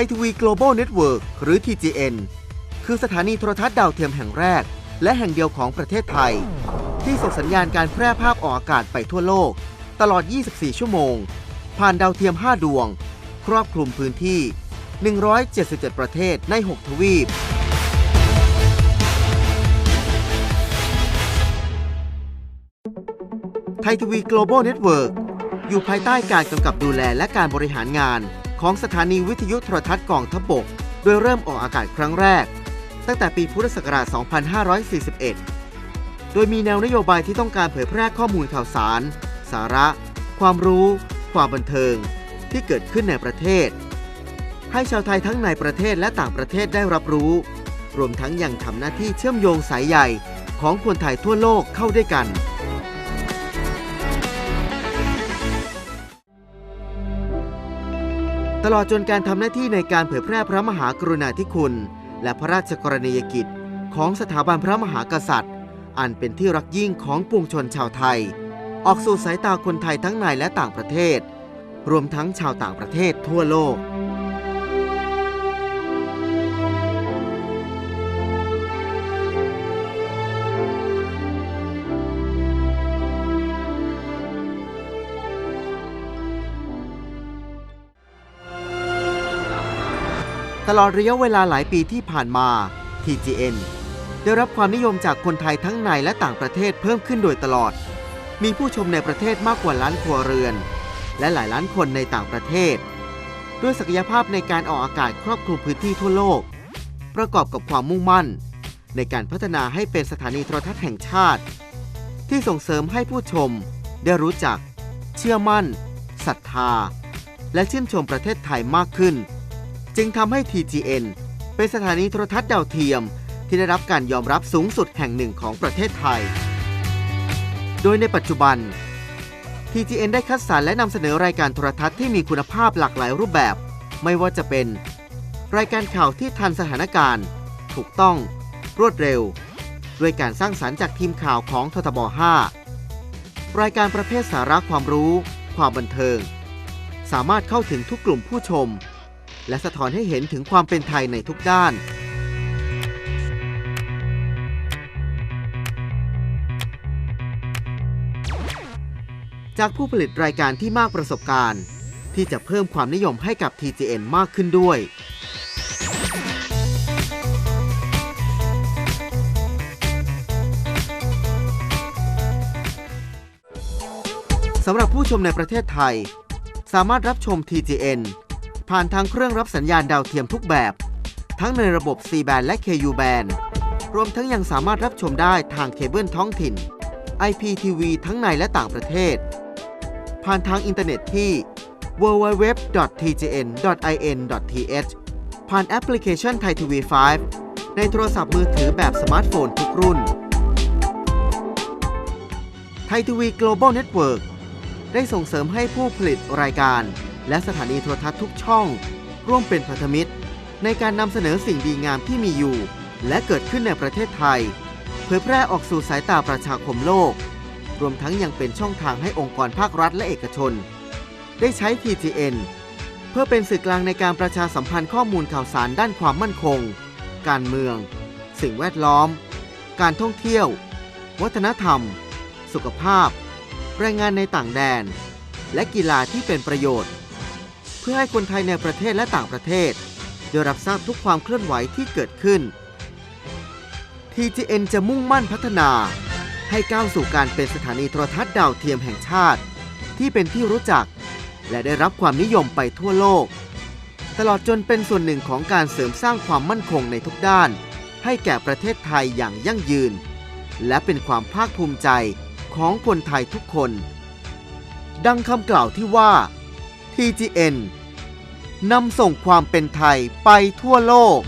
ยทีวี Global Network หรือ TGN คือสถานีโทรทัศน์ดาวเทียมแห่งแรก และแห่งเดียวของประเทศไทย ที่ส่งสัญญาณการแพร่ภาพออกอากาศไปทั่วโลก ตลอด 24 ชั่วโมง ผ่านดาวเทียม 5 ดวง ครอบคลุมพื้นที่ 177 ประเทศใน 6 ทวีปไทยทีวี Global Network อยู่ภายใต้การกำกับดูแลและการบริหารงาน ของสถานีวิทยุโทรทัศน์กองทบก โดยเริ่มออกอากาศครั้งแรก ตั้งแต่ปีพุทธศักราช 2541 โดยมีแนวนโยบายที่ต้องการเผยแพร่ข้อมูลข่าวสาร สาระ ความรู้ ความบันเทิง ที่เกิดขึ้นในประเทศ ให้ชาวไทยทั้งในประเทศและต่างประเทศได้รับรู้ รวมทั้งยังทำหน้าที่เชื่อมโยงสายใหญ่ของคนไทยทั่วโลกเข้าด้วยกัน ตลอดจนการทำหน้าที่ในการเผยแพร่พระมหากรุณาธิคุณ และพระราชกรณียกิจของสถาบันพระมหากษัตริย์ อันเป็นที่รักยิ่งของปวงชนชาวไทย ออกสู่สายตาคนไทยทั้งในและต่างประเทศ รวมทั้งชาวต่างประเทศทั่วโลก ตลอดระยะเวลาหลายปีที่ผ่านมา TGN ได้รับความนิยมจากคนไทยทั้งในและต่างประเทศเพิ่มขึ้นโดยตลอด มีผู้ชมในประเทศมากกว่าล้านครัวเรือน และหลายล้านคนในต่างประเทศ ด้วยศักยภาพในการออกอากาศครอบคลุมพื้นที่ทั่วโลก ประกอบกับความมุ่งมั่น ในการพัฒนาให้เป็นสถานีโทรทัศน์แห่งชาติ ที่ส่งเสริมให้ผู้ชม ได้รู้จัก เชื่อมั่นศรัทธา และชื่นชมประเทศไทยมากขึ้น จึงทำให้ TGN เป็นสถานีโทรทัศน์ดาวเทียม ที่ได้รับการยอมรับสูงสุดแห่งหนึ่งของประเทศไทย โดยในปัจจุบัน TGN ได้คัดสรรและนำเสนอรายการโทรทัศน์ที่มีคุณภาพหลากหลายรูปแบบ ไม่ว่าจะเป็น รายการข่าวที่ทันสถานการณ์ ถูกต้อง รวดเร็ว ด้วยการสร้างสารรค์จากทีมข่าวของททบ 5 รายการประเภทสาระความรู้ ความบันเทิง สามารถเข้าถึงทุกกลุ่มผู้ชม และสะท้อนให้เห็นถึงความเป็นไทยในทุกด้าน จากผู้ผลิตรายการที่มากประสบการณ์ ที่จะเพิ่มความนิยมให้กับ TGN มากขึ้นด้วยสำหรับผู้ชมในประเทศไทย สามารถรับชม TGN ผ่านทางเครื่องรับสัญญาณดาวเทียมทุกแบบ ทั้งในระบบ C band และ KU band รวมทั้งยังสามารถรับชมได้ทางเคเบิลท้องถิ่น IPTV ทั้งในและต่างประเทศ ผ่านทางอินเทอร์เน็ตที่ www.tgn.in.th ผ่านแอปพลิเคชันไทยทีวี5ในโทรศัพท์มือถือแบบสมาร์ทโฟนทุกรุ่นไทยทีวี Global Network ได้ส่งเสริมให้ผู้ผลิตรายการ และสถานีโทรทัศน์ทุกช่อง ร่วมเป็นพันธมิตร ในการนำเสนอสิ่งดีงามที่มีอยู่ และเกิดขึ้นในประเทศไทย เผยแพร่ออกสู่สายตาประชาคมโลก รวมทั้งยังเป็นช่องทางให้องค์กรภาครัฐและเอกชน ได้ใช้ TGN เพื่อเป็นสื่อกลางในการประชาสัมพันธ์ข้อมูลข่าวสารด้านความมั่นคง การเมือง สิ่งแวดล้อม การท่องเที่ยว วัฒนธรรม สุขภาพ แรงงานในต่างแดน และกีฬาที่เป็นประโยชน์ เพื่อให้คนไทยในประเทศและต่างประเทศ ได้รับทราบทุกความเคลื่อนไหวที่เกิดขึ้น TGN จะมุ่งมั่นพัฒนา ให้ก้าวสู่การเป็นสถานีโทรทัศน์ดาวเทียมแห่งชาติ ที่เป็นที่รู้จัก และได้รับความนิยมไปทั่วโลก ตลอดจนเป็นส่วนหนึ่งของการเสริมสร้างความมั่นคงในทุกด้าน ให้แก่ประเทศไทยอย่างยั่งยืน และเป็นความภาคภูมิใจของคนไทยทุกคน ดังคำกล่าวที่ว่า PGN นำส่งความเป็นไทยไปทั่วโลก